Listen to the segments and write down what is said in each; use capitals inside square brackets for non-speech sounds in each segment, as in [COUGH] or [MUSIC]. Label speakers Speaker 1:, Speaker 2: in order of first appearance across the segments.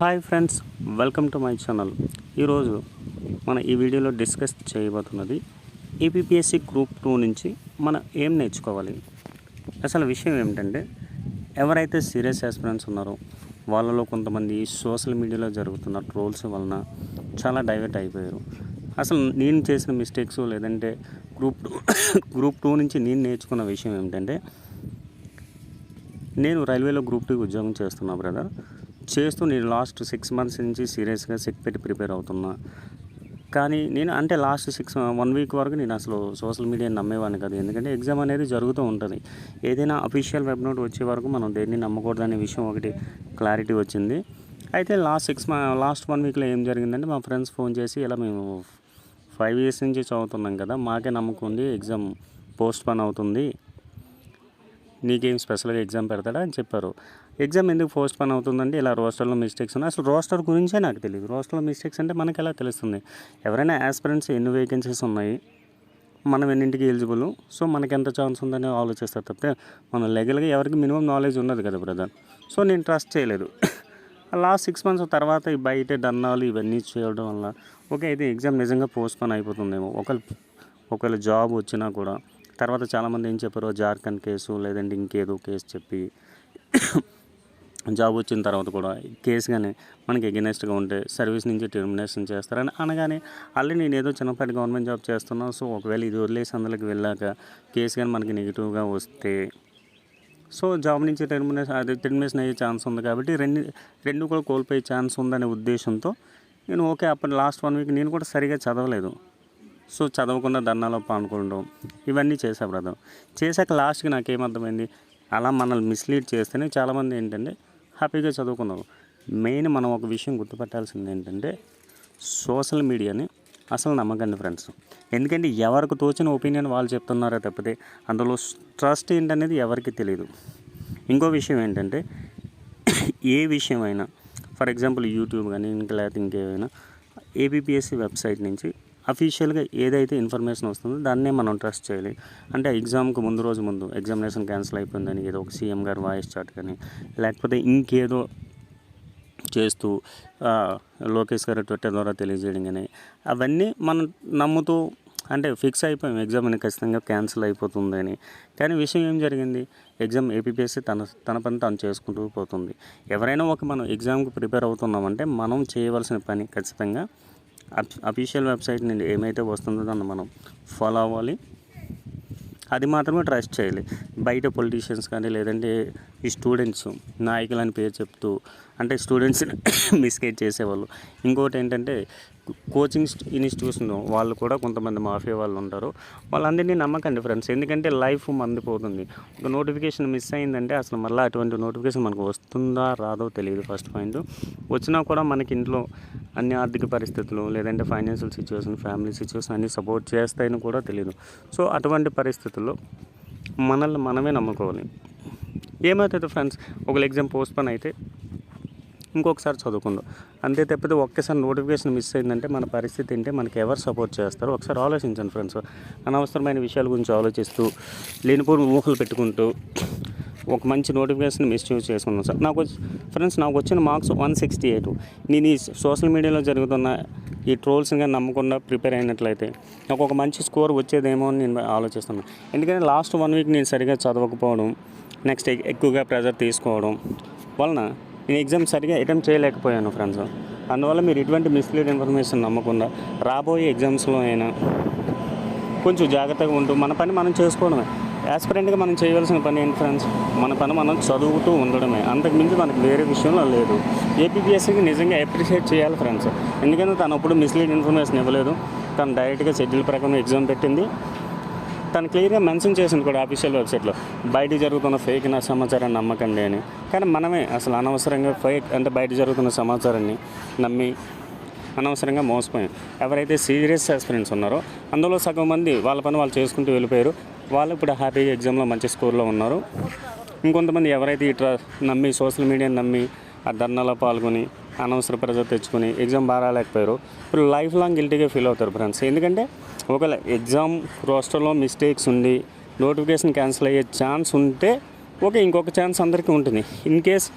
Speaker 1: Hi friends welcome to my channel. ఈరోజు మన ఈ వీడియోలో డిస్కస్ చేయబోతున్నది ఏపీఎస్సి గ్రూప్ టూ నుంచి మనం ఏం నేర్చుకోవాలి? అసలు విషయం ఏమిటంటే ఎవరైతే సీరియస్ ఆస్పిరెంట్స్ ఉన్నారో వాళ్ళలో కొంతమంది సోషల్ మీడియాలో జరుగుతున్న ట్రోల్స్ వలన చాలా డైవర్ట్ అయిపోయారు. అసలు నేను చేసిన మిస్టేక్స్ లేదంటే గ్రూప్ టూ [COUGHS] గ్రూప్ టూ నుంచి నేను నేర్చుకున్న విషయం ఏమిటంటే నేను రైల్వేలో గ్రూప్ టూ ఉద్యోగం చేస్తున్నా బ్రదర్. చేస్తూ నేను లాస్ట్ సిక్స్ మంత్స్ నుంచి సీరియస్గా సెక్ పెట్టి ప్రిపేర్ అవుతున్నా. కానీ నేను అంటే లాస్ట్ సిక్స్ వన్ వీక్ వరకు నేను అసలు సోషల్ మీడియాని నమ్మేవాడిని కాదు. ఎందుకంటే ఎగ్జామ్ అనేది జరుగుతూ ఉంటుంది. ఏదైనా అఫీషియల్ వెబ్ నోట్ వచ్చే వరకు మనం దేన్ని నమ్మకూడదనే విషయం ఒకటి క్లారిటీ వచ్చింది. అయితే లాస్ట్ సిక్స్ లాస్ట్ వన్ వీక్లో ఏం జరిగిందంటే మా ఫ్రెండ్స్ ఫోన్ చేసి ఇలా మేము ఫైవ్ ఇయర్స్ నుంచి చదువుతున్నాం కదా మాకే నమ్మకం ఉంది ఎగ్జామ్ పోస్ట్ పోన్ అవుతుంది. నీకేం స్పెషల్గా ఎగ్జామ్ పెడతాడా అని చెప్పారు. ఎగ్జామ్ ఎందుకు పోస్ట్ పోన్ అవుతుందంటే ఇలా రోస్టర్లో మిస్టేక్స్ ఉన్నాయి. అసలు రోస్టర్ గురించే నాకు తెలియదు రోస్టర్లో మిస్టేక్స్ అంటే మనకి ఎలా తెలుస్తుంది? ఎవరైనా ఆస్పిరెంట్స్ ఎన్ని వేకెన్సీస్ ఉన్నాయి? మనం ఎన్నింటికి ఎలిజిబుల్? సో మనకి ఎంత ఛాన్స్ ఉందని ఆలోచిస్తారు తప్పితే మనం లెగల్గా ఎవరికి మినిమం నాలెడ్జ్ ఉండదు కదా బ్రదర్. సో నేను ట్రస్ట్ చేయలేదు. లాస్ట్ సిక్స్ మంత్స్ తర్వాత ఈ బయట డన్నాలు ఇవన్నీ చేయడం వల్ల ఓకే అయితే ఎగ్జామ్ నిజంగా పోస్ట్ పోన్ అయిపోతుందేమో. ఒకళ్ళు ఒకవేళ జాబ్ వచ్చినా కూడా తర్వాత చాలామంది ఏం చెప్పారు జార్ఖండ్ కేసు లేదంటే ఇంకేదో కేసు చెప్పి జాబ్ వచ్చిన తర్వాత కూడా కేసు కానీ మనకి ఎగెనెస్ట్గా ఉంటే సర్వీస్ నుంచి టెర్మినేషన్ చేస్తారని అనగానే ఆల్రెడీ నేను ఏదో చిన్నపాటి గవర్నమెంట్ జాబ్ చేస్తున్నాను సో ఒకవేళ ఇది వదిలేసి అందులోకి వెళ్ళాక కేసు కానీ మనకి నెగిటివ్గా వస్తే సో జాబ్ నుంచి టెర్మినేషన్ అది టెర్మినేషన్ అయ్యే ఛాన్స్ ఉంది కాబట్టి రెండు రెండు కూడా కోల్పోయే ఛాన్స్ ఉందనే ఉద్దేశంతో నేను ఓకే అప్పుడు లాస్ట్ వన్ వీక్ నేను కూడా సరిగా చదవలేదు. సో చదవకుండా ధర్నాలో పాల్గొనడం ఇవన్నీ చేశా బ్రదర్. చేశాక లాస్ట్కి నాకేమర్థమైంది అలా మనల్ని మిస్లీడ్ చేస్తేనే చాలామంది ఏంటంటే హ్యాపీగా చదువుకున్నారు. మెయిన్ మనం ఒక విషయం గుర్తుపెట్టాల్సింది ఏంటంటే సోషల్ మీడియాని అసలు నమ్మకండి ఫ్రెండ్స్. ఎందుకంటే ఎవరికి తోచిన ఒపీనియన్ వాళ్ళు చెప్తున్నారో తప్పితే అందులో ట్రస్ట్ ఏంటనేది ఎవరికి తెలియదు ఇంకో విషయం ఏంటంటే ఏ విషయమైనా ఫర్ ఎగ్జాంపుల్ యూట్యూబ్ కానీ ఇంకా లేకపోతే ఇంకేమైనా ఏబిపిఎస్సి వెబ్సైట్ నుంచి అఫీషియల్గా ఏదైతే ఇన్ఫర్మేషన్ వస్తుందో దాన్నే మనం ట్రస్ట్ చేయాలి. అంటే ఎగ్జామ్కి ముందు రోజు ముందు ఎగ్జామినేషన్ క్యాన్సిల్ అయిపోయిందని ఏదో ఒక సీఎం గారు వాయిస్ చాట్ కానీ లేకపోతే ఇంకేదో చేస్తూ లోకేష్ గారు ట్విట్టర్ ద్వారా తెలియజేయడం కానీ అవన్నీ మనం నమ్ముతూ అంటే ఫిక్స్ అయిపోయాం. ఎగ్జామ్ అనేది ఖచ్చితంగా క్యాన్సిల్ అయిపోతుందని కానీ విషయం ఏం జరిగింది? ఎగ్జామ్ ఏపీఎస్సీ తన తన పని తను చేసుకుంటూ పోతుంది. ఎవరైనా ఒక మనం ఎగ్జామ్కి ప్రిపేర్ అవుతున్నామంటే మనం చేయవలసిన పని ఖచ్చితంగా అఫీషియల్ వెబ్సైట్ నుండి ఏమైతే వస్తుందో దాన్ని మనం ఫాలో అవ్వాలి. అది మాత్రమే ట్రస్ట్ చేయాలి. బయట పొలిటీషియన్స్ కానీ లేదంటే ఈ స్టూడెంట్స్ నాయకులు అని పేరు చెప్తూ అంటే స్టూడెంట్స్ని [COUGHS] మిస్గైడ్ చేసేవాళ్ళు. ఇంకోటి ఏంటంటే కోచింగ్ ఇన్స్టిట్యూషన్ వాళ్ళు కూడా కొంతమంది మాఫియా వాళ్ళు ఉంటారు. వాళ్ళందరినీ నమ్మకండి ఫ్రెండ్స్. ఎందుకంటే లైఫ్ మందిపోతుంది ఒక నోటిఫికేషన్ మిస్ అయిందంటే అసలు మళ్ళీ అటువంటి నోటిఫికేషన్ మనకు వస్తుందా రాదో తెలియదు ఫస్ట్ పాయింట్. వచ్చినా కూడా మనకి ఇంట్లో అన్ని ఆర్థిక పరిస్థితులు లేదంటే ఫైనాన్షియల్ సిచ్యువేషన్ ఫ్యామిలీ సిచ్యువేషన్ అన్ని సపోర్ట్ చేస్తాయని కూడా తెలియదు. సో అటువంటి పరిస్థితుల్లో మనల్ని మనమే నమ్ముకోవాలి. ఏమవుతుంది ఫ్రెండ్స్ ఒక ఎగ్జామ్ పోస్ట్పోన్ అయితే ఇంకొకసారి చదువుకుందాం. అంతే తప్పితే ఒక్కసారి నోటిఫికేషన్ మిస్ అయిందంటే మన పరిస్థితి ఏంటి? మనకి ఎవరు సపోర్ట్ చేస్తారు? ఒకసారి ఆలోచించండి ఫ్రెండ్స్ అనవసరమైన విషయాల గురించి ఆలోచిస్తూ లేనిపోని ఊహలు పెట్టుకుంటూ ఒక మంచి నోటిఫికేషన్ మిస్యూజ్ చేసుకున్నాం సార్. నాకు వచ్చి- ఫ్రెండ్స్ నాకు వచ్చిన మార్క్స్ వన్ సిక్స్టీ ఎయిట్ నేను ఈ సోషల్ మీడియాలో జరుగుతున్న ఈ ట్రోల్స్గా నమ్మకుండా ప్రిపేర్ అయినట్లయితే నాకు ఒక మంచి స్కోర్ వచ్చేదేమో అని నేను ఆలోచిస్తున్నాను ఎందుకంటే లాస్ట్ వన్ వీక్ నేను సరిగా చదవకపోవడం నెక్స్ట్ ఎక్కువగా ప్రెజర్ తీసుకోవడం వలన నేను ఎగ్జామ్ సరిగా అటెంప్ట్ చేయలేకపోయాను ఫ్రెండ్స్. అందువల్ల మీరు ఇటువంటి మిస్లీడ్ ఇన్ఫర్మేషన్ నమ్మకుండా రాబోయే ఎగ్జామ్స్లో అయినా కొంచెం జాగ్రత్తగా ఉంటూ మన పని మనం చేసుకోవడమే. యాస్పిరెంట్గా మనం చేయవలసిన పని ఏంటి ఫ్రెండ్స్ మన పని మనం చదువుతూ ఉండడమే. అంతకుమించి మనకు వేరే విషయంలో లేదు. ఏపీపీఎస్సీకి నిజంగా అప్రిషియేట్ చేయాలి ఫ్రెండ్స్ ఎందుకంటే తను అప్పుడు మిస్లీడ్ ఇన్ఫర్మేషన్ ఇవ్వలేదు. తను డైరెక్ట్గా షెడ్యూల్ ప్రకారం ఎగ్జామ్ పెట్టింది. తను క్లియర్గా మెన్షన్ చేసింది కూడా ఆఫీషియల్ వెబ్సైట్లో బయట జరుగుతున్న ఫేక్ నా సమాచారాన్ని నమ్మకండి అని. కానీ మనమే అసలు అనవసరంగా ఫేక్ అంటే బయట జరుగుతున్న సమాచారాన్ని నమ్మి అనవసరంగా మోసపోయాం. ఎవరైతే సీరియస్ ఆస్పిరెంట్స్ ఉన్నారో అందులో సగం మంది వాళ్ళ పని వాళ్ళు చేసుకుంటూ వెళ్ళిపోయారు. వాళ్ళు ఇప్పుడు హ్యాపీగా ఎగ్జామ్లో మంచి స్కోర్లో ఉన్నారు. ఇంకొంతమంది ఎవరైతే ఇట్లా నమ్మి సోషల్ మీడియాని నమ్మి ఆ ధర్నాలో పాల్గొని అనవసర ప్రెజర్ తెచ్చుకొని ఎగ్జామ్ బాగా రాలేకపోయారు ఇప్పుడు లైఫ్ లాంగ్ గిల్టీగా ఫీల్ అవుతారు ఫ్రెండ్స్. ఎందుకంటే ఒకవేళ ఎగ్జామ్ రోస్టర్లో మిస్టేక్స్ ఉండి నోటిఫికేషన్ క్యాన్సిల్ అయ్యే ఛాన్స్ ఉంటే ఓకే ఇంకొక ఛాన్స్ అందరికీ ఉంటుంది. ఇన్ కేస్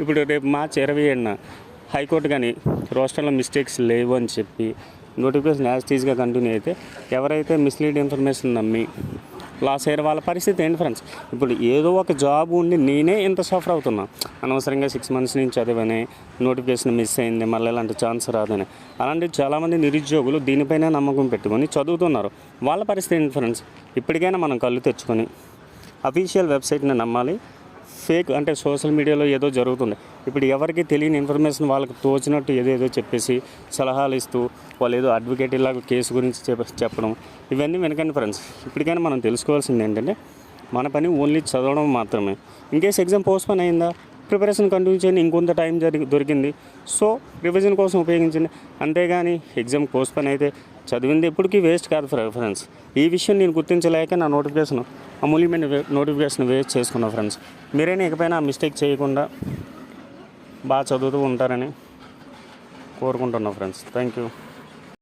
Speaker 1: ఇప్పుడు రేపు మార్చి ఇరవై ఏడున హైకోర్టు కానీ రోస్టర్లో మిస్టేక్స్ లేవు అని చెప్పి నోటిఫికేషన్ యాజ్ టీజ్గా కంటిన్యూ అయితే ఎవరైతే మిస్లీడ్ ఇన్ఫర్మేషన్ నమ్మి లాస్ అయ్యారు వాళ్ళ పరిస్థితి ఏంటి ఫ్రెండ్స్? ఇప్పుడు ఏదో ఒక జాబ్ ఉండి నేనే ఇంత సఫర్ అవుతున్నా. అనవసరంగా సిక్స్ మంత్స్ నుంచి చదివని నోటిఫికేషన్ మిస్ అయింది మళ్ళీ ఇలాంటి ఛాన్స్ రాదని. అలాంటి చాలామంది నిరుద్యోగులు దీనిపైనే నమ్మకం పెట్టుకొని చదువుతున్నారు. వాళ్ళ పరిస్థితి ఏంటి ఫ్రెండ్స్? ఇప్పటికైనా మనం కళ్ళు తెచ్చుకొని అఫీషియల్ వెబ్సైట్ని నమ్మాలి. ఫేక్ అంటే సోషల్ మీడియాలో ఏదో జరుగుతుంది. ఇప్పుడు ఎవరికి తెలియని ఇన్ఫర్మేషన్ వాళ్ళకి తోచినట్టు ఏదేదో చెప్పేసి సలహాలు ఇస్తూ వాళ్ళు ఏదో అడ్వకేట్ ఇలాగ కేసు గురించి చెప్ప చెప్పడం. ఇవన్నీ వెనకండి ఫ్రెండ్స్ ఇప్పటికైనా మనం తెలుసుకోవాల్సింది ఏంటంటే మన పని ఓన్లీ చదవడం మాత్రమే. ఇన్కేస్ ఎగ్జామ్ పోస్ట్పోన్ అయిందా ప్రిపరేషన్ కంటిన్యూ చేయండి ఇంకొంత టైం జరిగి దొరికింది. సో రివిజన్ కోసం ఉపయోగించండి. అంతేగాని ఎగ్జామ్ పోస్ట్పోన్ అయితే చదివింది ఎప్పటికీ వేస్ట్ కాదు ఫ్రెండ్స్ ఈ విషయం నేను గుర్తించలేక నా నోటిఫికేషన్ అమూల్యమైన నోటిఫికేషన్ వేస్ట్ చేసుకున్నా ఫ్రెండ్స్. మీరైనా ఇకపైనా మిస్టేక్ చేయకుండా బాగా చదువుతూ ఉంటారని కోరుకుంటున్నా ఫ్రెండ్స్. Thank you